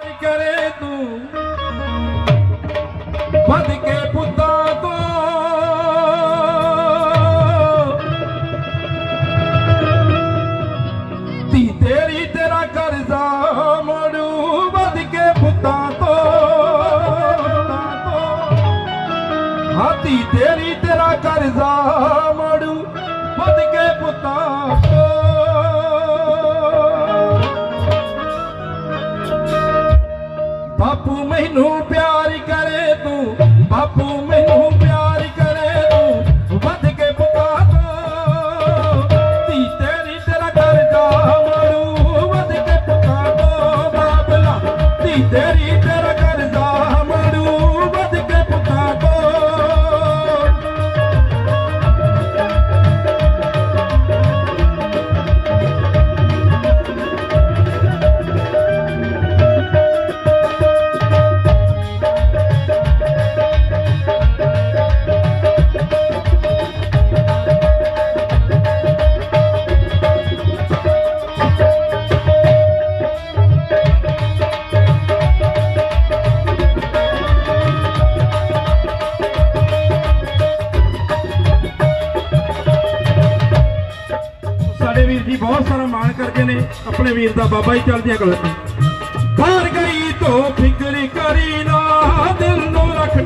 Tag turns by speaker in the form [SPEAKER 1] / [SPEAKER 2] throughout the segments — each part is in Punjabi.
[SPEAKER 1] ਕਰੇ ਤੂੰ? ਵੱਧ ਕੇ ਪੁੱਤਾਂ ਤੋਂ। ਧੀ ਤੇਰੀ ਤੇਰਾ ਕਰਜ਼ਾ ਮੋੜੂ ਵੱਧ ਕੇ ਪੁੱਤਾਂ ਮੈਨੂੰ ਪਿਆਰ ਕਰੇ ਤੂੰ, ਬਾਪੂ ਮੈਨੂੰ ਪਿਆਰ ਕਰੇ ਤੂੰ, ਵੱਧ ਕੇ ਪੁੱਤਾਂ ਦੋ ਧੀ ਤੇਰੀ ਤੇਰਾ ਕਰਦਾ ਮਰੂ, ਵੱਧ ਕੇ ਪੁੱਤਾ ਤੋਂ ਬਾਬਲਾ। ਧੀ ਤੇਰੀ ਬਹੁਤ ਸਾਰਾ ਮਾਣ ਕਰਦੇ ਨੇ, ਆਪਣੇ ਵੀਰ ਦਾ ਬਾਬਾ ਜੀ ਚੱਲਦੀਆਂ ਕਲਾ ਘਰ ਗਈ ਤੋਂ ਫਿਕਰ ਕਰੀ ਨਾ, ਦਿਲ ਨੂੰ ਰੱਖ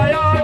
[SPEAKER 1] आया